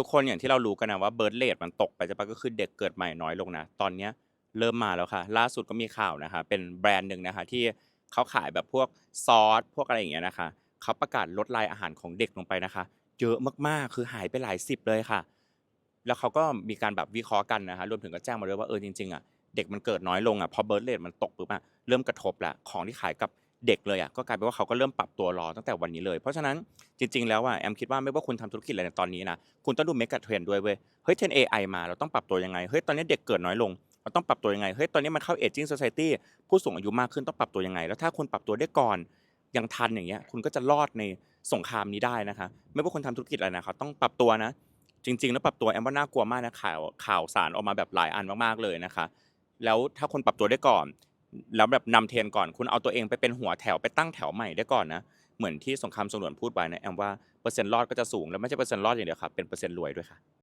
ทุกคนอย่างที่เรารู้กันนะว่าเบิร์ r เ a ทมันตกไปใช่ปะก็คือเด็กเกิดใหม่น้อยลงนะ ตอนเนี้ยเริ่มมาแล้วค่ะ ล่าสุดก็มีข่าวนะคะ เป็นแบรนด์หนึ่งนะคะที่เขาขายแบบพวกซอสพวกอะไรอย่างเงี้ยนะคะเขาประกาศลดรายอาหารของเด็กลงไปนะคะ เยอะมากๆคือหายไปหลายสิบเลยค่ะ แล้วเขาก็มีการแบบวิเคราะห์กันนะคะรวมถึงก็แจ้งมาด้วยว่าเออจริงๆอะเด็กมันเกิดน้อยลงอะพอเบิร์ r เ a ทมันตกปุ๊บอะเริ่มกระทบแล้วของที่ขายกับ เด็กเลยอะก็กลายเป็นว่าเขาก็เริ่มปรับตัวรอตั้งแต่วันนี้เลย เพราะฉะนั้นจริง ๆ แล้วอะแอมคิดว่าไม่ว่าคุณทำธุรกิจอะไรในตอนนี้นะคุณต้องดูเมกะเทรนด้วยเว้ยเฮ้ยเทรน AI มาเราต้องปรับตัวยังไงเฮ้ยตอนนี้เด็กเกิดน้อยลงเราต้องปรับตัวยังไงเฮ้ยตอนนี้มันเข้า aging society ผู้สูงอายุมากขึ้นต้องปรับตัวยังไง แล้วถ้าคุณปรับตัวได้ก่อนยังทันอย่างเงี้ยคุณก็จะรอดในสงครามนี้ได้นะคะ ไม่ว่าคนทำธุรกิจอะไรนะครับต้องปรับตัวนะ จริง ๆ แล้วปรับตัวแอมว่าน่ากลัวมากนะข่าวข่าวสารออกมาแบบหลายอันมากๆเลยนะคะ แล้วถ้าคนปรับตัวได้ก่อน แล้วแบบนำเทรนก่อนคุณเอาตัวเองไปเป็นหัวแถวไปตั้งแถวใหม่ได้ก่อนนะเหมือนที่สงครามสงวนพูดไว้นะแอมว่าเปอร์เซ็นต์รอดก็จะสูงแล้วไม่ใช่เปอร์เซ็นต์รอดอย่างเดียวครับเป็นเปอร์เซ็นต์รวยด้วยค่ะ